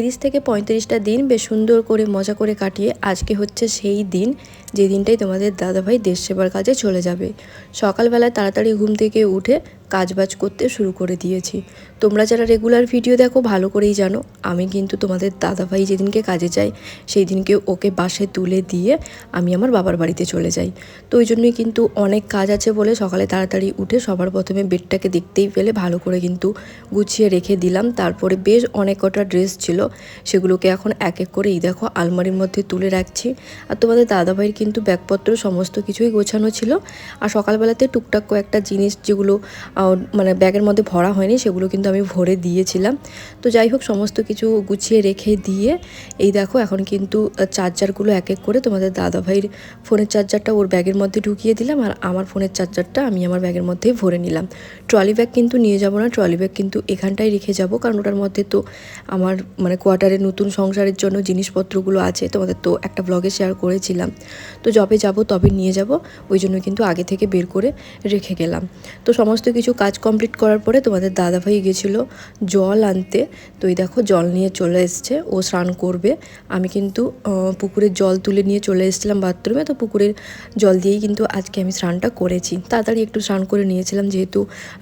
তিরিশ থেকে পঁয়ত্রিশটা দিন বেশ সুন্দর করে মজা করে কাটিয়ে আজকে হচ্ছে সেই দিন যে দিনটাই তোমাদের দাদাভাই দেশ সেবার কাজে চলে যাবে। সকালবেলায় তাড়াতাড়ি ঘুম থেকে উঠে কাজবাজ করতে শুরু করে দিয়েছি। তোমরা যারা রেগুলার ভিডিও দেখো, ভালো করেই জানো, আমি কিন্তু তোমাদের দাদাভাই যেদিনকে কাজে যাই সেই দিনকে ওকে বাসে তুলে দিয়ে আমি আমার বাবার বাড়িতে চলে যাই। তো ওই জন্যই কিন্তু অনেক কাজ আছে বলে সকালে তাড়াতাড়ি উঠে সবার প্রথমে বেডটাকে দেখতেই পেলে, ভালো করে কিন্তু গুছিয়ে রেখে দিলাম। তারপরে বেশ অনেক কটা ড্রেস ছিল, সেগুলোকে এখন এক এক করে এই দেখো আলমারির মধ্যে তুলে রাখছি। আর তোমাদের দাদাভাইয়ের কিন্তু ব্যাগপত্র সমস্ত কিছুই গোছানো ছিল। আর সকালবেলাতে টুকটাক কয়েকটা জিনিস যেগুলো মানে ব্যাগের মধ্যে ভরা হয়নি, সেগুলো কিন্তু আমি ভরে দিয়েছিলাম। তো যাই হোক, সমস্ত কিছু গুছিয়ে রেখে দিয়ে, এই দেখো এখন কিন্তু চার্জারগুলো এক এক করে তোমাদের দাদাভাইয়ের ফোনের চার্জারটা ওর ব্যাগের মধ্যে ঢুকিয়ে দিলাম, আর আমার ফোনের চার্জারটা আমি আমার ব্যাগের মধ্যেই ভরে নিলাম। ট্রলি ব্যাগ কিন্তু নিয়ে যাব না, ট্রলি ব্যাগ কিন্তু এখানটায় রেখে যাব, কারণ ওটার মধ্যে তো আমার মানে কোয়ার্টারে নতুন সংসারের জন্য জিনিসপত্রগুলো আছে, তোমাদের তো একটা ব্লগে শেয়ার করেছিলাম। তো যবে যাব তবে নিয়ে যাব, ওই জন্য কিন্তু আগে থেকে বের করে রেখে গেলাম। তো সমস্ত কিছু কাজ কমপ্লিট করার পরে তোমাদের দাদাভাই গেছিল জল আনতে। তো এই দেখো জল নিয়ে চলে এসছে, ও স্নান করবে। আমি কিন্তু পুকুরের জল তুলে নিয়ে চলে এসেছিলাম বাথরুমে। তো পুকুরের জল দিয়েই কিন্তু আজকে আমি স্নানটা করেছি। তাড়াতাড়ি একটু স্নান করে নিয়েছিলাম যেহেতু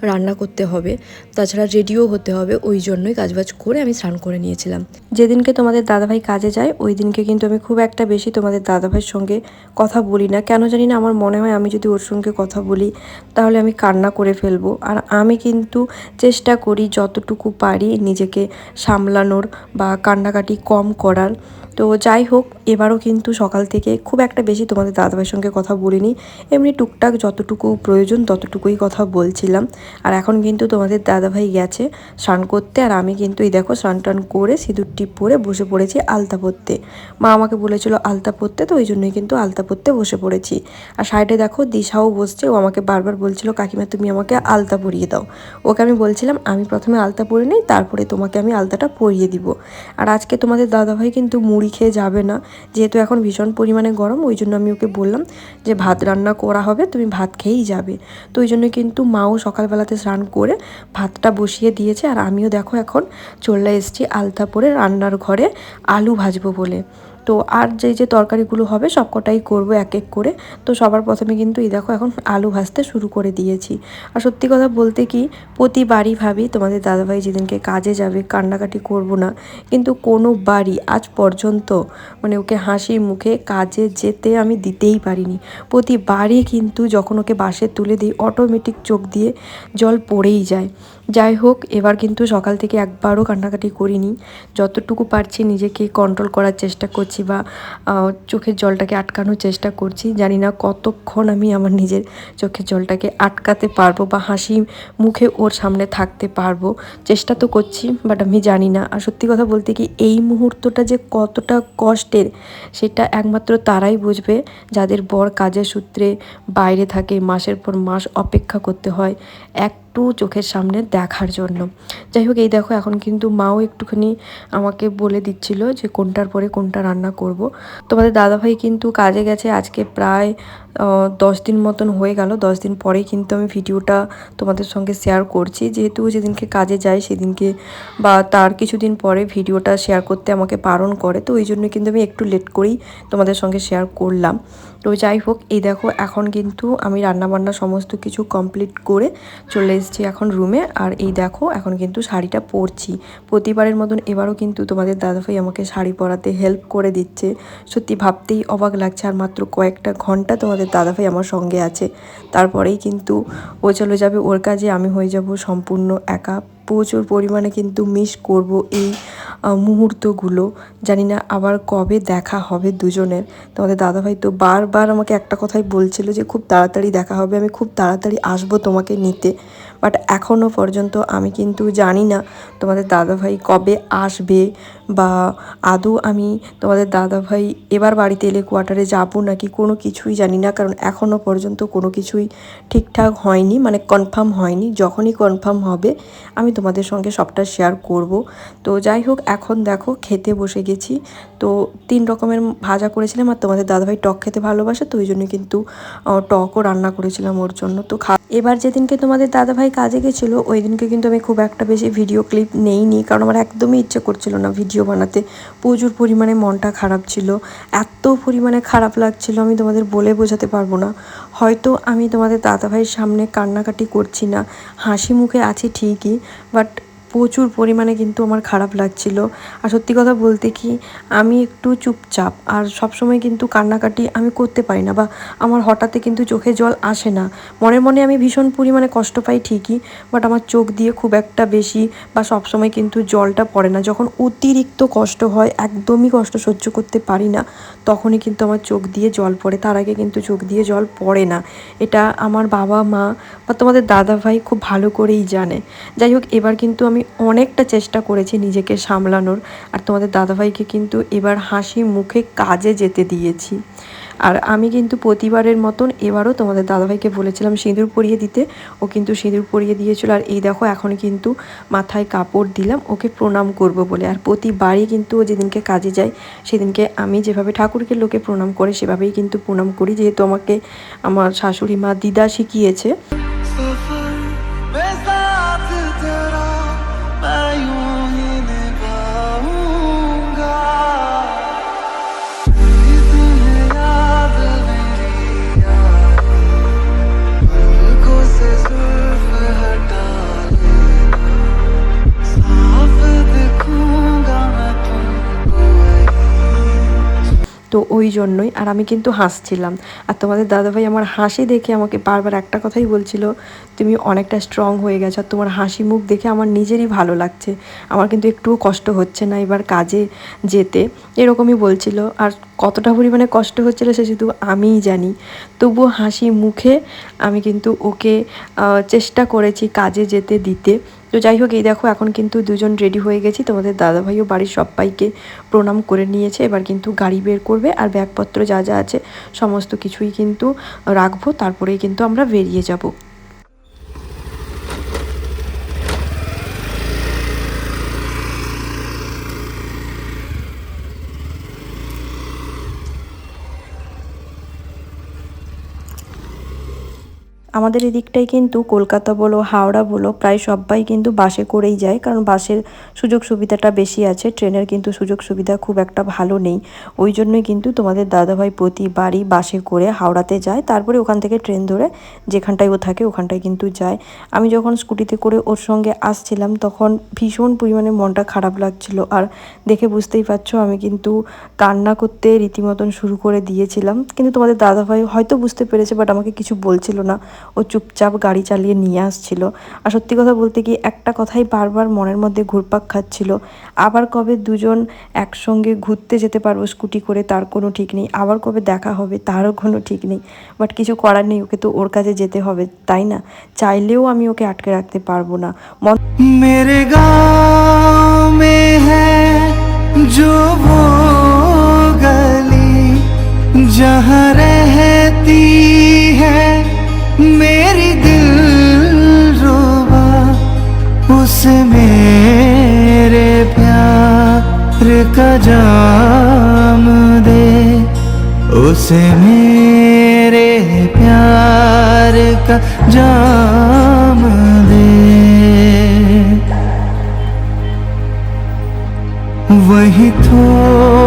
রান্না করতে হবে। তাছাড়া রেডিও হতে হবে, ওই জন্যই কাজবাজ করে আমি স্নান করে নিয়েছিলাম। যেদিনকে তোমাদের দাদাভাই কাজে যায়, ওই দিনকে কিন্তু আমি খুব একটা বেশি তোমাদের দাদাভাইয়ের সঙ্গে কথা বলি না। কেন জানি না, আমার মনে হয় আমি যদি ওর সঙ্গে কথা বলি, তাহলে আমি কান্না করে ফেলব। আর আমি কিন্তু চেষ্টা করি যতটুকু পারি নিজেকে সামলানোর বা কান্নাকাটি কম করার। তো যাই হোক, এবারও কিন্তু সকাল থেকে খুব একটা বেশি তোমাদের দাদাভাইয়ের সঙ্গে কথা বলিনি। এমনি টুকটাক যতটুকু প্রয়োজন ততটুকুই কথা বলছিলাম। আর এখন কিন্তু তোমাদের দাদাভাই গেছে স্নান করতে আর আমি কিন্তু এই দেখো স্নান টান করে সিঁদুর টিপ পরে বসে পড়েছি আলতা পরতে। মা আমাকে বলেছিল আলতা পরতে, তো ওই জন্যই কিন্তু আলতা পরতে বসে পড়েছি। আর সাইডে দেখো দিশাও বসছে, ও আমাকে বারবার বলছিল, কাকিমা, তুমি আমাকে আলতা পরিয়ে দাও। ওকে আমি বলছিলাম, আমি প্রথমে আলতা পরে নিই, তারপরে তোমাকে আমি আলতাটা পরিয়ে দিব। আর আজকে তোমাদের দাদাভাই কিন্তু মুড়ি খেয়ে যাবে না, যেহেতু এখন ভীষণ পরিমাণে গরম, ওই জন্য আমি ওকে বললাম যে, ভাত রান্না করা হবে, তুমি ভাত খেয়েই যাবে। তো ওই জন্য কিন্তু মাও সকালবেলাতে স্নান করে ভাতটা বসিয়ে দিয়েছে, আর আমিও দেখো এখন চলে এসেছি আলতা পরে রান্নার ঘরে আলু ভাজবো বলে। তো আর যে যে তরকারিগুলো হবে সবকটাই করব এক এক করে। তো সবার প্রথমে কিন্তু এই দেখো এখন আলু ভাজতে শুরু করে দিয়েছি। আর সত্যি কথা বলতে কি, প্রতিবারই ভাবি তোমাদের দাদাভাই যেদিনকে কাজে যাবে কান্নাকাটি করব না। কিন্তু কোনো বাড়ি আজ পর্যন্ত মানে ওকে হাসি মুখে কাজে যেতে আমি দিতেই পারিনি। প্রতিবারই কিন্তু যখন ওকে বাসে তুলে দিই অটোমেটিক চোখ দিয়ে জল পড়েই যায়। যাই হোক, এবার কিন্তু সকাল থেকে একবারও কান্নাকাটি করিনি। যতটুকু পারছি নিজেকে কন্ট্রোল করার চেষ্টা করছি বা চোখের জলটাকে আটকানোর চেষ্টা করছি। জানি না কতক্ষণ আমি আমার নিজের চোখের জলটাকে আটকাতে পারব বা হাসি মুখে ওর সামনে থাকতে পারব। চেষ্টা তো করছি বাট আমি জানি না। আর সত্যি কথা বলতে কি, এই মুহূর্তটা যে কতটা কষ্টের, সেটা একমাত্র তারাই বুঝবে। যাদের বর কাজের সূত্রে বাইরে থাকে, মাসের পর মাস অপেক্ষা করতে হয় একটু চোখের সামনে দেখার জন্য। যাই হোক, এই দেখো, এখন কিন্তু মাও একটুখানি আমাকে বলে দিচ্ছিল যে কোনটার পরে কোনটা রান্না করব। তোমাদের দাদাভাই কিন্তু কাজে গেছে আজকে প্রায় দশ দিন মতন হয়ে গেল। দশ দিন পরেই কিন্তু আমি ভিডিওটা তোমাদের সঙ্গে শেয়ার করছি। যেহেতু যেদিনকে কাজে যায় সেদিনকে বা তার কিছুদিন পরে ভিডিওটা শেয়ার করতে আমাকে বারণ করে। তো ওই জন্য কিন্তু আমি একটু লেট করেই তোমাদের সঙ্গে শেয়ার করলাম। তো যাই হোক, এই দেখো, এখন কিন্তু আমি রান্নাবান্না সমস্ত কিছু কমপ্লিট করে চলে এসেছি এখন রুমে আর এই দেখো, এখন কিন্তু শাড়িটা পরছি। প্রতিবারের মতন এবারও কিন্তু তোমাদের দাদাভাই আমাকে শাড়ি পরাতে হেল্প করে দিচ্ছে। সত্যি ভাবতেই অবাক লাগছে। আর মাত্র কয়েকটা ঘণ্টা তোমাদের দাদাভাই আমার সঙ্গে আছে। তারপরেই কিন্তু ও চলে যাবে ওর কাজে, আমি হয়ে যাব সম্পূর্ণ একা। প্রচুর পরিমাণে কিন্তু মিস করব এই মুহূর্তগুলো। জানি না আবার কবে দেখা হবে দুজনের। তোমাদের দাদাভাই তো বারবার আমাকে একটা কথাই বলছিল যে, খুব তাড়াতাড়ি দেখা হবে, আমি খুব তাড়াতাড়ি আসব তোমাকে নিতে। বাট এখনও পর্যন্ত আমি কিন্তু জানি না তোমাদের দাদাভাই কবে আসবে বা আদৌ আমি তোমাদের দাদাভাই এবার বাড়িতে এলে কোয়ার্টারে যাব নাকি কোনো কিছুই জানি না, কারণ এখনও পর্যন্ত কোনো কিছুই ঠিকঠাক হয়নি মানে কনফার্ম হয়নি। যখনই কনফার্ম হবে, আমি তোমাদের সঙ্গে সবটা শেয়ার করব। তো যাই হোক, এখন দেখো খেতে বসে গেছি। তো তিন রকমের ভাজা করেছিলাম আর তোমাদের দাদাভাই টক খেতে ভালোবাসে, তো ওই জন্য কিন্তু টকও রান্না করেছিলাম ওর জন্য। তো খা এবার যেদিনকে তোমাদের দাদাভাই কাজে গেছিল, ওই দিনকে কিন্তু আমি খুব একটা বেশি ভিডিও ক্লিপ নেইনি, কারণ আমার একদমই ইচ্ছে করছিল না ভিডিও বানাতে। প্রচুর পরিমাণে মনটা খারাপ ছিল, এত পরিমাণে খারাপ লাগছিল আমি তোমাদের বলে বোঝাতে পারব না। হয়তো আমি তোমাদের দাদাভাইয়ের সামনে কান্নাকাটি করছি না, হাসি মুখে আছি ঠিকই বাট প্রচুর পরিমাণে কিন্তু আমার খারাপ লাগছিল। আর সত্যি কথা বলতে কি, আমি একটু চুপচাপ আর সবসময় কিন্তু কান্নাকাটি আমি করতে পারি না বা আমার হঠাৎই কিন্তু চোখে জল আসে না। মনে মনে আমি ভীষণ পরিমাণে কষ্ট পাই ঠিকই বাট আমার চোখ দিয়ে খুব একটা বেশি বা সবসময় কিন্তু জলটা পড়ে না। যখন অতিরিক্ত কষ্ট হয়, একদমই কষ্ট সহ্য করতে পারি না, তখনই কিন্তু আমার চোখ দিয়ে জল পড়ে। তার আগে কিন্তু চোখ দিয়ে জল পড়ে না। এটা আমার বাবা মা বা তোমাদের দাদা ভাই খুব ভালো করেই জানে। যাই হোক, এবার কিন্তু আমি অনেকটা চেষ্টা করেছি নিজেকে সামলানোর, আর তোমাদের দাদাভাইকে কিন্তু এবার হাসি মুখে কাজে যেতে দিয়েছি। আর আমি কিন্তু প্রতিবারের মতন এবারও তোমাদের দাদাভাইকে বলেছিলাম সিঁদুর পরিয়ে দিতে, ও কিন্তু সিঁদুর পরিয়ে দিয়েছিল। আর এই দেখো, এখন কিন্তু মাথায় কাপড় দিলাম, ওকে প্রণাম করব বলে। আর প্রতিবারই কিন্তু ও যেদিনকে কাজে যায়, সেদিনকে আমি যেভাবে ঠাকুরকে লোকে প্রণাম করে, সেভাবেই কিন্তু প্রণাম করি। যেহেতু আমাকে আমার শাশুড়ি মা দিদা শিখিয়েছে। তো ওই জন্যই। আর আমি কিন্তু হাসছিলাম। আর তোমাদের দাদাভাই আমার হাসি দেখে আমাকে বারবার একটা কথাই বলছিল, তুমি অনেকটা স্ট্রং হয়ে গেছো আর তোমার হাসি মুখ দেখে আমার নিজেরই ভালো লাগছে। আমার কিন্তু একটুও কষ্ট হচ্ছে না এবার কাজে যেতে। এরকমই বলছিল। আর কতটা পরিমাণে কষ্ট হচ্ছিল সে শুধু আমিই জানি। তবুও হাসি মুখে আমি কিন্তু ওকে চেষ্টা করেছি কাজে যেতে দিতে। তো যাই হোক, এই দেখো, এখন কিন্তু দুজন রেডি হয়ে গেছি। তোমাদের দাদাভাইও বাড়ির সবাইকে প্রণাম করে নিয়েছে। এবার কিন্তু গাড়ি বের করবে আর ব্যাগপত্র যা যা আছে, সমস্ত কিছুই কিন্তু রাখব। তারপরেই কিন্তু আমরা বেরিয়ে যাব। আমাদের এদিকটাই কিন্তু কলকাতা বলো, হাওড়া বলো, প্রায় সবাই কিন্তু বাসে করেই যায়। কারণ বাসের সুযোগ সুবিধাটা বেশি আছে, ট্রেনের কিন্তু সুযোগ সুবিধা খুব একটা ভালো নেই। ওই জন্যই কিন্তু তোমাদের দাদাভাই প্রতিবারই বাসে করে হাওড়াতে যায়। তারপরে ওখান থেকে ট্রেন ধরে যেখানটায় ও থাকে ওখানটায় কিন্তু যায়। আমি যখন স্কুটিতে করে ওর সঙ্গে আসছিলাম, তখন ভীষণ পরিমাণে মনটা খারাপ লাগছিল। আর দেখে বুঝতেই পারছ, আমি কিন্তু কান্না করতে রীতিমতন শুরু করে দিয়েছিলাম। কিন্তু তোমাদের দাদাভাই হয়তো বুঝতে পেরেছে, বাট আমাকে কিছু বলছিল না। ও চুপচাপ গাড়ি চালিয়ে নিয়ে আসছিল আর সত্যি কথা বলতে কি একটা কথাই বারবার মনের মধ্যে ঘুরপাক খাচ্ছিল আবার কবে দুজন একসঙ্গে ঘুরতে যেতে পারবো স্কুটি করে তার কোনো ঠিক নেই আবার কবে দেখা হবে তারও কোনো ঠিক নেই বাট কিছু করার নেই ওকে তো ওর কাছে যেতে হবে তাই না চাইলেও আমি ওকে আটকে রাখতে পারবো না মন मेरे गांव में है जो वो गली जहाँ रहती जाम दे उसे मेरे प्यार का जाम दे। वही थोड़ी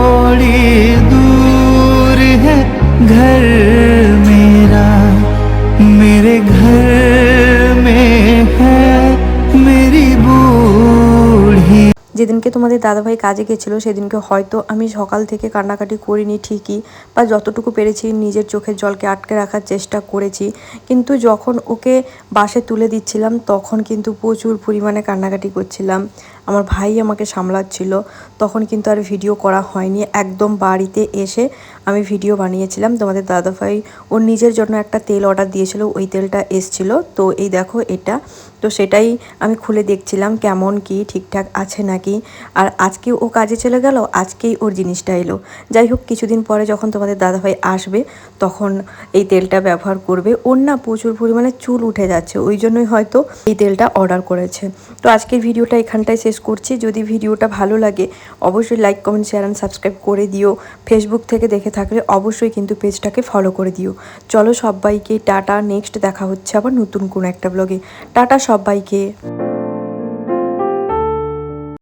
যেদিনকে তোমাদের দাদাভাই কাজে গেছিল, সেদিনকে হয়তো আমি সকাল থেকে কান্নাকাটি করিনি ঠিকই, বা যতটুকু পেরেছি নিজের চোখের জলকে আটকে রাখার চেষ্টা করেছি। কিন্তু যখন ওকে বাসে তুলে দিচ্ছিলাম, তখন কিন্তু প্রচুর পরিমাণে কান্নাকাটি করছিলাম। আমার ভাই আমাকে সামলাচ্ছিল। তখন কিন্তু আর ভিডিও করা হয়নি। একদম বাড়িতে এসে আমি ভিডিও বানিয়েছিলাম। তোমাদের দাদাভাই ওর নিজের জন্য একটা তেল অর্ডার দিয়েছিল। ওই তেলটা এসছিল। তো এই দেখো এটা। তো সেটাই আমি খুলে দেখছিলাম কেমন কি ঠিকঠাক আছে নাকি। আর আজকে ও কাজে চলে গেল, আজকেই ওর জিনিসটা এলো। যাই হোক, কিছুদিন পরে যখন তোমাদের দাদাভাই আসবে, তখন এই তেলটা ব্যবহার করবে। ওর না প্রচুর পরিমাণে চুল উঠে যাচ্ছে। ওই জন্যই হয়তো এই তেলটা অর্ডার করেছে। তো আজকের ভিডিওটা এখানটায় শেষ করছি। যদি ভিডিওটা ভালো লাগে, অবশ্যই like comment share and subscribe করে দিও। ফেসবুক থেকে দেখে থাকলে অবশ্যই কিন্তু পেজটাকে ফলো করে দিও। চলো সবাইকে, টাটা নেক্সট দেখা হচ্ছে আবার নতুন কোনো একটা ব্লগে টাটা সবাইকে।